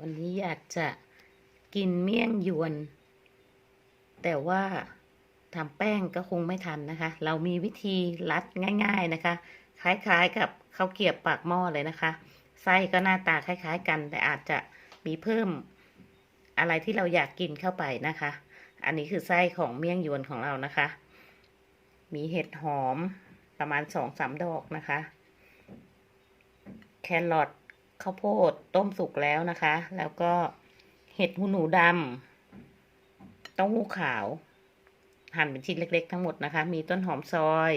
วันนี้อยากจะกินเมี่ยงยวน แต่ว่าทำแป้งก็คงไม่ทันนะคะ เรามีวิธีรัดง่าย ๆนะคะ คล้ายๆกับข้าวเกียบปากหม้อเลยนะคะ ไส้ก็หน้าตาคล้าย ๆ กัน แต่อาจจะมีเพิ่มอะไรที่เราอยากกินเข้าไปนะคะ อันนี้คือไส้ของเมี่ยงยวนของเรานะคะ มีเห็ดหอมประมาณสองสามดอกนะคะ แครอท ข้าวโพดต้มสุกแล้วนะคะ แล้วก็เห็ดหูหนูดำเต้าหู้ขาว หั่นเป็นชิ้นเล็ก ๆ ทั้งหมดนะคะ มีต้นหอมซอย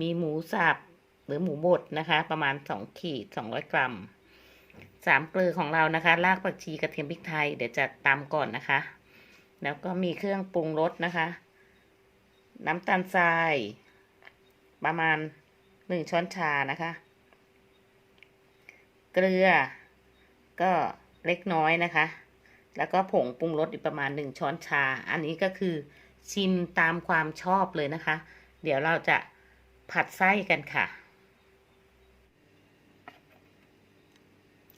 มีหมูสับหรือหมูบดนะคะ ประมาณสองขีดสองร้อยกรัมสามเกลือของเรานะคะรากผักชีกระเทียมพริกไทยเดี๋ยวจะตำก่อนนะคะ แล้วก็มีเครื่องปรุงรสนะคะ น้ำตาลทราย ประมาณหนึ่งช้อนชานะคะ เกลือ ก็เล็กน้อยนะคะ แล้วก็ผงปรุงรสอีกประมาณหนึ่งช้อนชา อันนี้ก็คือชิมตามความชอบเลยนะคะ เดี๋ยวเราจะผัดไส้กันค่ะ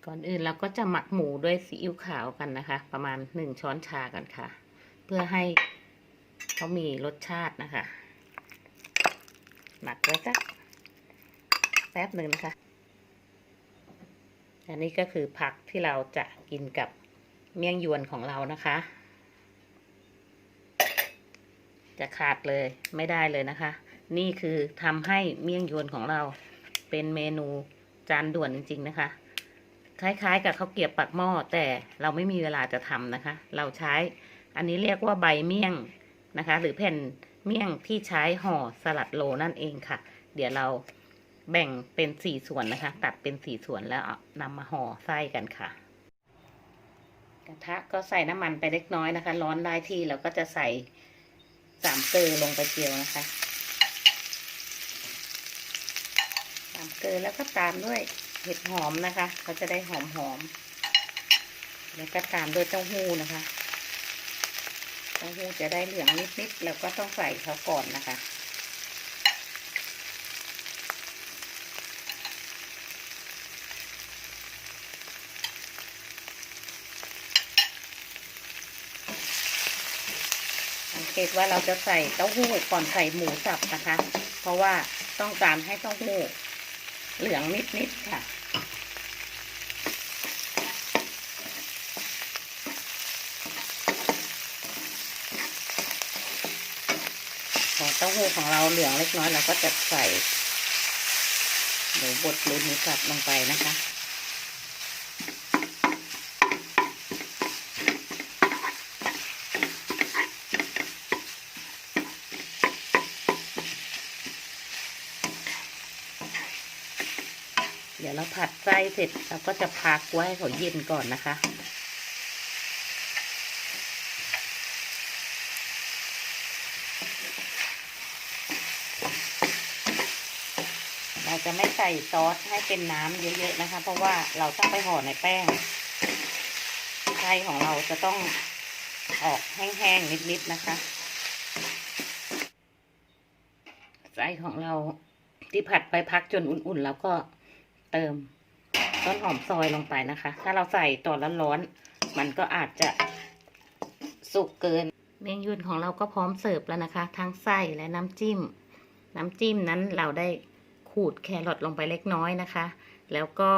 ก่อนอื่นเราก็จะหมักหมูด้วยซีอิ๊วขาวกันนะคะ ประมาณหนึ่งช้อนชากันค่ะ เพื่อให้เขามีรสชาตินะคะ หมักไว้สักแป๊บหนึ่งนะคะ อันนี้ก็คือผักที่เราจะกินกับเมี่ยงยวนของเรานะคะ จะขาดเลยไม่ได้เลยนะคะ นี่คือทำให้เมี่ยงยวนของเราเป็นเมนูจานด่วนจริง ๆ นะคะ คล้ายๆ กับข้าวเกรียบปักหม้อแต่เราไม่มีเวลาจะทำนะคะ เราใช้อันนี้เรียกว่าใบเมี่ยงนะคะ หรือแผ่นเมี่ยงที่ใช้ห่อสลัดโลนั่นเองค่ะ เดี๋ยวเรา แบ่งเป็นสี่ส่วนนะคะ ตัดเป็นสี่ส่วนแล้วเอานำมาห่อไส้กันค่ะ กระทะก็ใส่น้ำมันไปเล็กน้อยนะคะ ร้อนได้ที่เราก็จะใส่สามเกลือลงไปเจียวนะคะสามเกลือแล้วก็ตามด้วยเห็ดหอมนะคะเขาจะได้หอมหอมแล้วก็ตามด้วยเต้าหู้นะคะเต้าหู้จะได้เหลืองนิดๆแล้วก็ต้องใส่เขาก่อนนะคะ เกตว่าเราจะใส่เต้าหู้ก่อนใส่หมูสับนะคะ เพราะว่าต้องการให้เต้าหู้เหลืองนิดๆค่ะ พอเต้าหู้ของเราเหลืองเล็กน้อยเราก็จะใส่หมูบดหรือหมูสับลงไปนะคะ เดี๋ยวเราผัดไส้เสร็จเราก็จะพักไว้ให้เขาเย็นก่อนนะคะ เราจะไม่ใส่ซอสให้เป็นน้ำเยอะๆนะคะ เพราะว่าเราต้องไปห่อในแป้งไส้ของเราจะต้องออกแห้งๆนิดๆนะคะไส้ของเราที่ผัดไปพักจนอุ่นๆ แล้วก็ เติมต้นหอมซอยลงไปนะคะ ถ้าเราใส่ตอนร้อนๆมันก็อาจจะสุกเกิน เมงยุนของเราก็พร้อมเสิร์ฟแล้วนะคะ ทั้งไส้และน้ำจิ้ม น้ำจิ้มนั้นเราได้ขูดแครอทลงไปเล็กน้อยนะคะ แล้วก็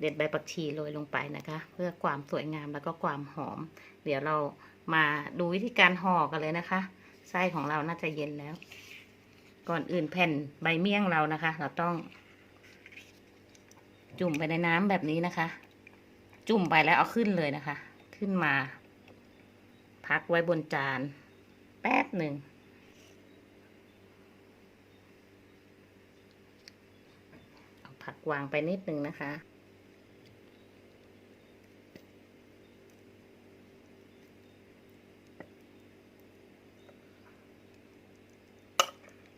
เด็ดใบผักชีโรยลงไปนะคะ เพื่อความสวยงามแล้วก็ความหอม เดี๋ยวเรามาดูวิธีการห่อกันเลยนะคะ ไส้ของเราน่าจะเย็นแล้ว ก่อนอื่นแผ่นใบเมี่ยงเรานะคะ เราต้อง จุ่มไปในน้ำแบบนี้นะคะ จุ่มไปแล้วเอาขึ้นเลยนะคะ ขึ้นมา พักไว้บนจาน แป๊บหนึ่ง เอาผักวางไปนิดนึงนะคะ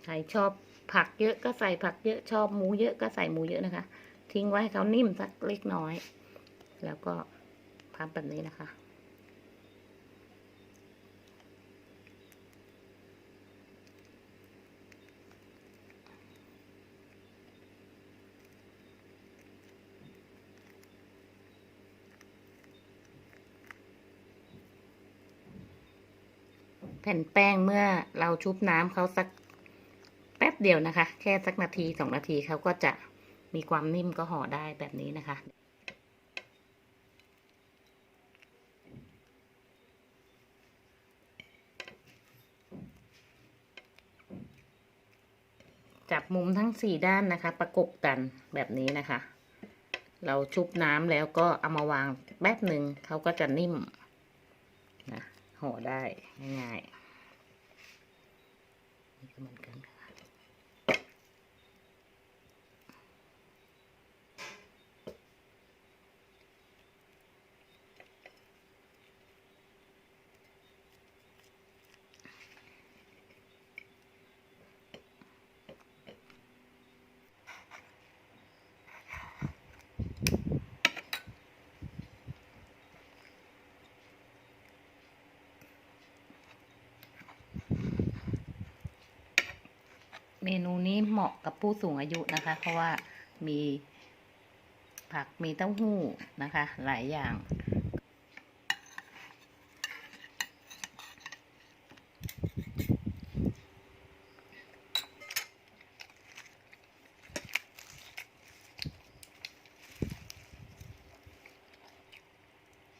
ใครชอบผักเยอะก็ใส่ผักเยอะชอบหมูเยอะก็ใส่หมูเยอะนะคะ ทิ้งไว้เขานิ่มสักเล็กน้อย แล้วก็พับแบบนี้นะคะ แผ่นแป้งเมื่อเราชุบน้ำเขาสักแป๊บเดียวนะคะ แค่สักนาทีสองนาทีเขาก็จะ มีความนิ่มก็ห่อได้แบบนี้นะคะ จับมุมทั้งสี่ด้านนะคะ ประกบกันแบบนี้นะคะ เราชุบน้ำแล้วก็เอามาวางแป๊บหนึ่งเขาก็จะนิ่มนะห่อได้ง่ายๆนี่ก็เหมือนกันค่ะ เมนูนี้เหมาะกับผู้สูงอายุนะคะ เพราะว่ามีผักมีเต้าหู้นะคะ หลายอย่าง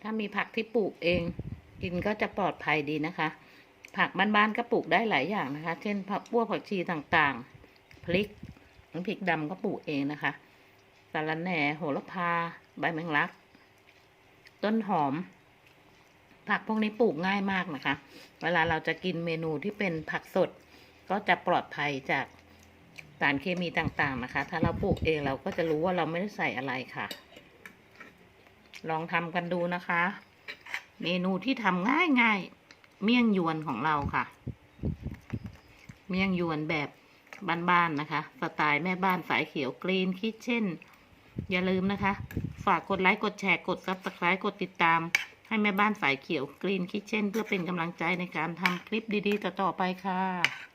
ถ้ามีผักที่ปลูกเอง กินก็จะปลอดภัยดีนะคะ ผักบ้านๆก็ปลูกได้หลายอย่างนะคะ เช่นผักพวกผักชีต่างๆ พริกน้ำพริกดำก็ปลูกเองนะคะสาระแหน่โหระพา ใบแมงลัก ต้นหอม ผักพวกนี้ปลูกง่ายมากนะคะ เวลาเราจะกินเมนูที่เป็นผักสด ก็จะปลอดภัยจากสารเคมีต่างๆนะคะ ถ้าเราปลูกเองเราก็จะรู้ว่าเราไม่ได้ใส่อะไรค่ะ ลองทำกันดูนะคะ เมนูที่ทำง่ายๆ เมี่ยงยวนของเราค่ะ เมี่ยงยวนแบบบ้านๆนะคะ สไตล์แม่บ้านสายเขียวกรีนคิทเช่น อย่าลืมนะคะ ฝากกดไลค์กดแชร์กดซับสไครต์กดติดตาม ให้แม่บ้านสายเขียวกรีนคิทเช่น เพื่อเป็นกำลังใจในการทำคลิปดีๆ ต่อๆไปค่ะ